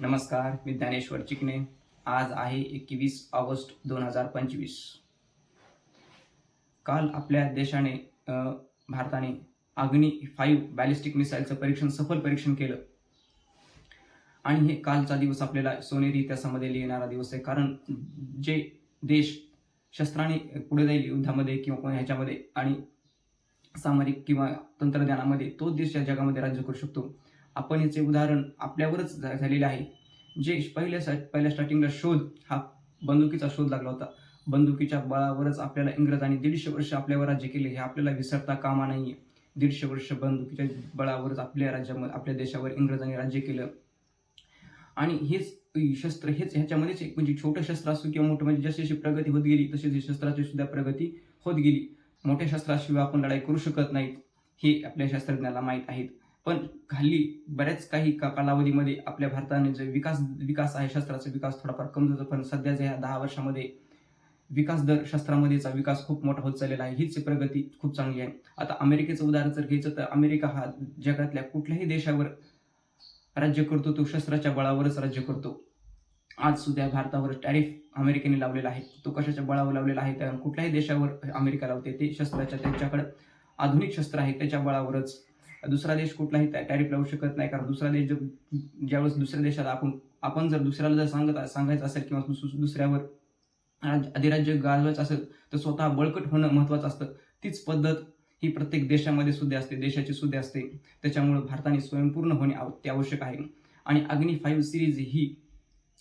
नमस्कार मी ज्ञानेश्वर चिकणे आज आहे एकवीस ऑगस्ट दोन हजार पंचवीस. काल आपल्या देशाने भारताने अग्नी फाईव्ह बॅलिस्टिक मिसाईलचं परीक्षण सफल परीक्षण केलं. आणि हे कालचा दिवस आपल्याला सोनेरी इतिहासामध्ये लिहिणारा दिवस आहे. कारण जे देश शस्त्राने पुढे जाईल युद्धामध्ये किंवा ह्याच्यामध्ये आणि सामरिक किंवा तंत्रज्ञानामध्ये तोच देश या जगामध्ये राज्य करू शकतो. आपण याचे उदाहरण आपल्यावरच झा- झालेले आहे. जे पहिल्या सा- पहिल्या स्टार्टिंगला शोध हा बंदुकीचा शोध लागला होता. बंदुकीच्या बळावरच आपल्याला इंग्रजांनी दीडशे वर्ष आपल्यावर राज्य केले हे आपल्याला विसरता कामा नाहीये. दीडशे वर्ष बंदुकीच्या बळावरच आपल्या राज्यामध्ये आपल्या देशावर इंग्रजांनी राज्य केलं. आणि हेच शस्त्र हेच ह्याच्यामध्येच एक म्हणजे छोटं शस्त्र असो किंवा मोठं म्हणजे जशी जशी प्रगती होत गेली तशी तशी शस्त्राची सुद्धा प्रगती होत गेली. मोठ्या शस्त्राशिवाय आपण लढाई करू शकत नाहीत हे आपल्या शास्त्रज्ञाला माहीत आहेत. पण हल्ली बऱ्याच काही का कालावधीमध्ये आपल्या भारताने जे विकास विकास आहे शस्त्राचा विकास थोडाफार कमी होतो पण सध्याच्या ह्या दहा वर्षामध्ये विकास दर शस्त्रामध्येचा विकास खूप मोठा होत चाललेला आहे. हीच प्रगती खूप चांगली आहे. आता अमेरिकेचं उदाहरण जर घ्यायचं तर अमेरिका हा जगातल्या कुठल्याही देशावर राज्य करतो तो शस्त्राच्या बळावरच राज्य करतो. आज सुद्धा भारतावर टॅरिफ अमेरिकेने लावलेला आहे. तो कशाच्या बळावर लावलेला आहे? तर कुठल्याही देशावर अमेरिका लावते. ते शस्त्राच्या त्यांच्याकडे आधुनिक शस्त्र आहे. त्याच्या बळावरच दुसरा देश कुठलाही टॅरिफ लावू शकत नाही. कारण दुसरा देश जर ज्यावेळेस दुसऱ्या देशात आपण आपण जर दुसऱ्याला जर सांगत सांगायचं असेल किंवा दुस- दुसऱ्यावर राज- अधिराज्य गाजवायचं असेल तर स्वतः बळकट होणं महत्वाचं असतं. तीच पद्धत ही प्रत्येक देशामध्ये सुद्धा असते देशाची सुद्धा असते. त्याच्यामुळे भारताने स्वयंपूर्ण होणे आव- ते आवश्यक आहे. आणि अग्नी five series he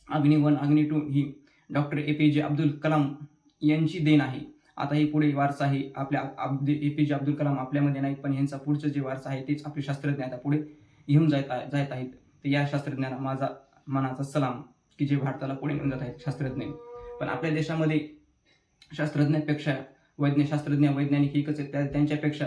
Agni one Agni two he doctor A P J Abdul Kalam यांची देण आहे. आता हे पुढे वारसा आहे. आपल्या ए पी जे अब्दुल कलाम आपल्यामध्ये नाहीत पण यांचा पुढचं जे वारसा आहे तेच आपले शास्त्रज्ञ आता पुढे घेऊन जात आहे- जात आहेत. तर या शास्त्रज्ञांना माझा मनाचा सलाम की जे भारताला पुढे घेऊन जात आहेत शास्त्रज्ञ. पण आपल्या देशामध्ये शास्त्रज्ञापेक्षा वैज्ञ शास्त्रज्ञ वैज्ञानिक एकच आहेत. त्या- त्यांच्यापेक्षा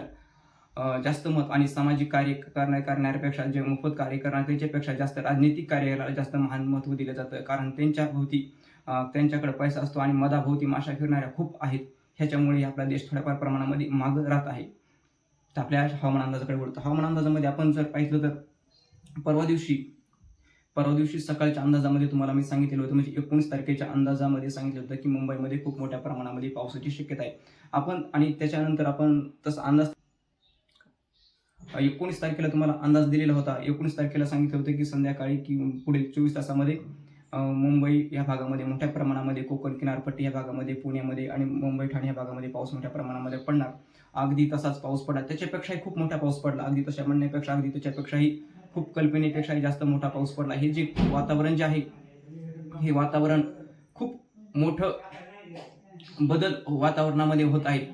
जास्त मत आणि सामाजिक कार्य करण्या करणाऱ्यापेक्षा जे मोफत कार्य करणार त्यांच्यापेक्षा जास्त राजनैतिक कार्याला जास्त महान महत्त्व दिलं जातं. कारण त्यांच्या भोवती त्यांच्याकडे पैसा असतो आणि मधाभोवती माशा फिरणाऱ्या खूप आहेत. ह्याच्यामुळे आपला देश थोड्याफार प्रमाणामध्ये मागं राहत आहे. तर आपल्या हवामान अंदाजाकडे बोलतो हवामान अंदाजामध्ये आपण जर पाहिलं तर परवा दिवशी परवा दिवशी सकाळच्या अंदाजामध्ये तुम्हाला मी सांगितलेलं होतं म्हणजे एकोणीस तारखेच्या अंदाजामध्ये सांगितलं होतं की मुंबईमध्ये खूप मोठ्या प्रमाणामध्ये पावसाची शक्यता आहे. आपण आणि त्याच्यानंतर आपण तसा अंदाज एकोणीस तारखेला तुम्हाला अंदाज दिलेला होता. एकोणीस तारखेला सांगितलं होतं की संध्याकाळी की पुढील चोवीस तासामध्ये मुंबई या भागामध्ये मोठ्या प्रमाणामध्ये कोकण किनारपट्टी या भागामध्ये पुण्यामध्ये आणि मुंबई ठाणे या भागामध्ये पाऊस मोठ्या प्रमाणामध्ये पडणार. अगदी तसाच पाऊस पडला त्याच्यापेक्षाही खूप मोठा पाऊस पडला. अगदी तशा म्हणण्यापेक्षा अगदी त्याच्यापेक्षाही खूप कल्पनेपेक्षाही जास्त मोठा पाऊस पडला. हे जे वातावरण जे आहे हे वातावरण खूप मोठं बदल वातावरणामध्ये होत आहे.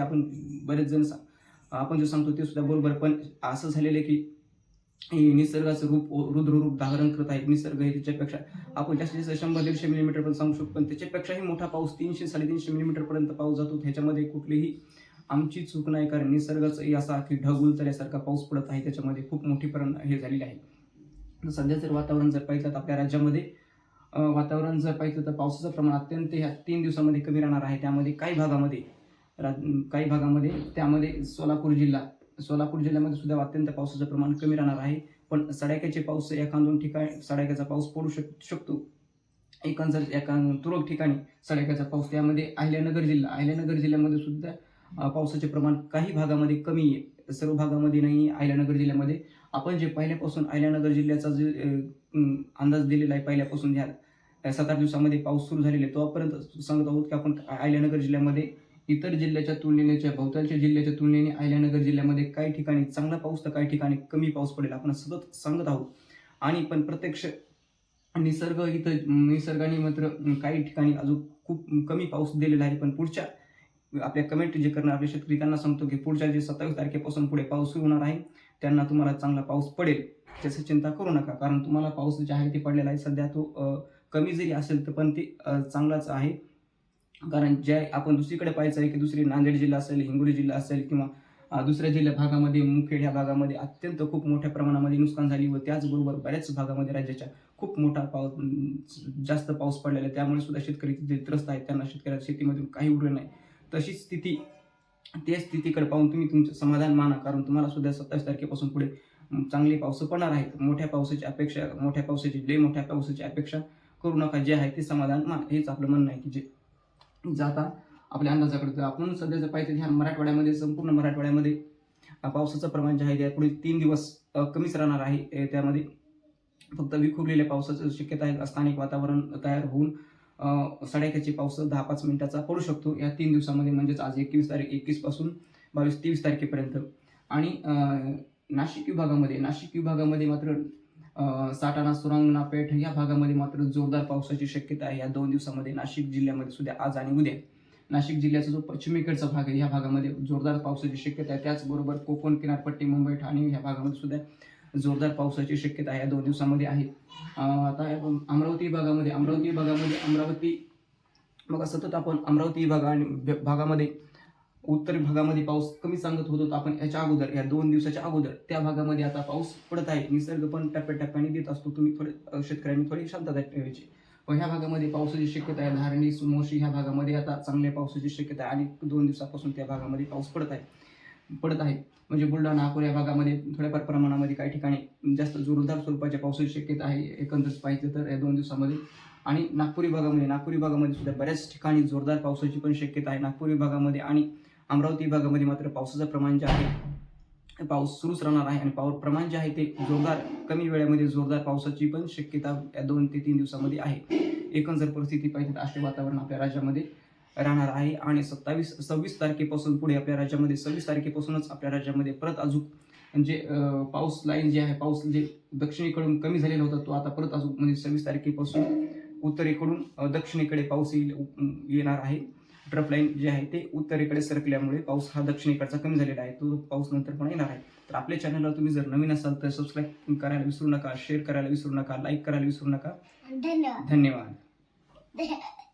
आपण बरेच जण आपण जे सांगतो ते सुद्धा बरोबर पण असं झालेलं आहे की निसर्गाचं रूप रुद्ररूप धारण करत आहे. निसर्ग हे त्याच्यापेक्षा आपण जास्तीत जास्त शंभर दीडशे मिलीमीटर पर्यंत सांगू शकतो. पण त्याच्यापेक्षाही मोठा पाऊस तीनशे साडेतीनशे मिलीमीटर पर्यंत पाऊस जातो. त्याच्यामध्ये कुठलीही आमची चूक नाही. कारण निसर्गाचं असा की ढगुल तऱ्यासारखा पाऊस पडत आहे. त्याच्यामध्ये खूप मोठी पर्यंत हे झालेली आहे. सध्या जर वातावरण जर पाहिलं तर आपल्या राज्यामध्ये वातावरण जर पाहिलं तर पावसाचं प्रमाण अत्यंत ह्या तीन दिवसामध्ये कमी राहणार आहे. त्यामध्ये काही भागामध्ये रा- काही भागामध्ये त्यामध्ये सोलापूर जिल्हा सोलापूर जिल्ह्यामध्ये सुद्धा अत्यंत पावसाचं प्रमाण कमी राहणार आहे. पण सडाक्याचे पाऊस एखाद दोन ठिकाणी सडाक्याचा पाऊस पडू शक शकतो. एकांतर एका तुरळक ठिकाणी सडाक्याचा पाऊस त्यामध्ये अहिल्यानगर जिल्हा अहिल्यानगर जिल्ह्यामध्ये सुद्धा पावसाचे प्रमाण काही भागामध्ये कमी आहे. सर्व भागामध्ये नाही अहिल्यानगर जिल्ह्यामध्ये. आपण जे पहिल्यापासून अहिल्यानगर जिल्ह्याचा जे अंदाज दिलेला आहे पहिल्यापासून ह्या सात आठ दिवसामध्ये पाऊस सुरू झालेला आहे तोपर्यंत सांगत आहोत की आपण अहिल्यानगर जिल्ह्यामध्ये इतर जिल्ह्याच्या तुलनेने भोवतालच्या जिल्ह्याच्या तुलनेने अहिल्यानगर जिल्ह्यामध्ये काही ठिकाणी चांगला पाऊस तर काही ठिकाणी कमी पाऊस पडेल आपण सतत सांगत आहोत. आणि पण प्रत्यक्ष निसर्ग इथं निसर्गाने मात्र काही ठिकाणी अजून खूप कमी पाऊस दिलेला आहे. पण पुढच्या आपल्या कमेंट जे करणार आपल्या शेतकरी त्यांना सांगतो की पुढच्या जे सत्तावीस तारखेपासून पुढे पाऊस सुरू होणार आहे त्यांना तुम्हाला चांगला पाऊस पडेल. त्याची चिंता करू नका कारण तुम्हाला पाऊस जे आहे ते पडलेला आहे. सध्या तो कमी जरी असेल तर पण ते चांगलाच आहे. कारण जे आपण दुसरीकडे पाहायचं आहे की दुसरी नांदेड जिल्हा असेल हिंगोली जिल्हा असेल किंवा दुसऱ्या जिल्ह्या भागामध्ये मुखेड ह्या भागामध्ये अत्यंत खूप मोठ्या प्रमाणामध्ये नुकसान झाली व त्याचबरोबर बऱ्याच भागामध्ये राज्याच्या खूप मोठा पाऊस जास्त पाऊस पडलेला आहे. त्यामुळे सुद्धा शेतकरी तिथे त्रस्त आहेत. त्यांना शेतकऱ्या शेतीमधून काही उरलं नाही. तशीच स्थिती त्या स्थितीकडे पाहून तुम्ही तुमचं समाधान माना. कारण तुम्हाला सुद्धा सत्तावीस तारखेपासून पुढे चांगले पाऊस पडणार आहेत. मोठ्या पावसाची अपेक्षा मोठ्या पावसाची लय मोठ्या पावसाची अपेक्षा करू नका. जे आहे ते समाधान मान. हेच आपलं म्हणणं आहे की जे जाता. आपल्या अंदाजाकडे तर आपण सध्या जर पाहिजे ह्या मराठवाड्यामध्ये संपूर्ण मराठवाड्यामध्ये पावसाचं प्रमाण जे आहे ते पुढील तीन दिवस कमीच राहणार आहे त्यामध्ये. फक्त विखुरलेल्या पावसाची शक्यता आहे स्थानिक वातावरण तयार होऊन अ, पाऊस दहा पाच मिनिटाचा पडू शकतो. या तीन दिवसामध्ये म्हणजेच आज एकवीस तारीख एकवीसपासून बावीस तेवीस तारखेपर्यंत. आणि नाशिक विभागामध्ये नाशिक विभागामध्ये मात्र साटाणा सुरंगणा पेठ या भागामध्ये मात्र जोरदार पावसाची शक्यता आहे. या दोन दिवसामध्ये नाशिक जिल्ह्यामध्ये सुद्धा आज आणि उद्या नाशिक जिल्ह्याचा जो पश्चिमेकडचा भाग आहे या भागामध्ये जोरदार पावसाची शक्यता आहे. त्याचबरोबर कोकण किनारपट्टी मुंबई ठाणे या भागामध्ये सुद्धा जोरदार पावसाची शक्यता या दोन दिवसामध्ये आहे. आता आपण अमरावती भागामध्ये अमरावती भागामध्ये अमरावती बघा सतत आपण अमरावती भागा आणि भागामध्ये उत्तर भागामध्ये पाऊस कमी सांगत होतो आपण याच्या अगोदर या दोन दिवसाच्या अगोदर त्या भागामध्ये आता पाऊस पडत आहे. निसर्ग पण टप्प्याटप्प्याने देत असतो. तुम्ही थोडे शेतकऱ्यांनी थोडी शांतता ठेवायची. पण ह्या भागामध्ये पावसाची शक्यता आहे. धारणी सुमोशी ह्या भागामध्ये आता चांगल्या पावसाची शक्यता आहे. आणि दोन दिवसापासून त्या भागामध्ये पाऊस पडत आहे. पडत आहे. म्हणजे बुलढाणा नागपूर या भागामध्ये थोड्याफार प्रमाणामध्ये काही ठिकाणी जास्त जोरदार स्वरूपाच्या पावसाची शक्यता आहे. एकंदरच पाहिजे तर या दोन दिवसामध्ये. आणि नागपूर विभागामध्ये नागपूर विभागामध्ये सुद्धा बऱ्याच ठिकाणी जोरदार पावसाची पण शक्यता आहे. नागपूर विभागामध्ये आणि अमरावती विभागामध्ये मात्र पावसाचं प्रमाण जे आहे पाऊस सुरूच राहणार आहे आणि पाऊस प्रमाण जे आहे ते जोरदार कमी वेळेमध्ये जोरदार पावसाची पण शक्यता या दोन ते तीन दिवसामध्ये आहे. एकंदर परिस्थिती पाहिजे तर असे वातावरण आपल्या राज्यामध्ये राहणार आहे आणि सत्तावीस सव्वीस तारखेपासून पुढे आपल्या राज्यामध्ये सव्वीस तारखेपासूनच आपल्या राज्यामध्ये परत अजून म्हणजे पाऊस लाईन जे आहे पाऊस जे दक्षिणेकडून कमी झालेला होता तो आता परत अजून म्हणजे सव्वीस तारखेपासून उत्तरेकडून दक्षिणेकडे पाऊस येईल येणार आहे. ट्रफ लाईन जे आहे ते उत्तरेकडे सरकल्यामुळे पाऊस हा दक्षिणेकडचा कमी झालेला आहे. तो पाऊस नंतर पण येणार आहे. तर आपल्या चॅनलला तुम्ही जर नवीन असाल तर सबस्क्राईब करायला विसरू नका शेअर करायला विसरू नका लाईक करायला विसरू नका. धन्यवाद. धन्यवाद.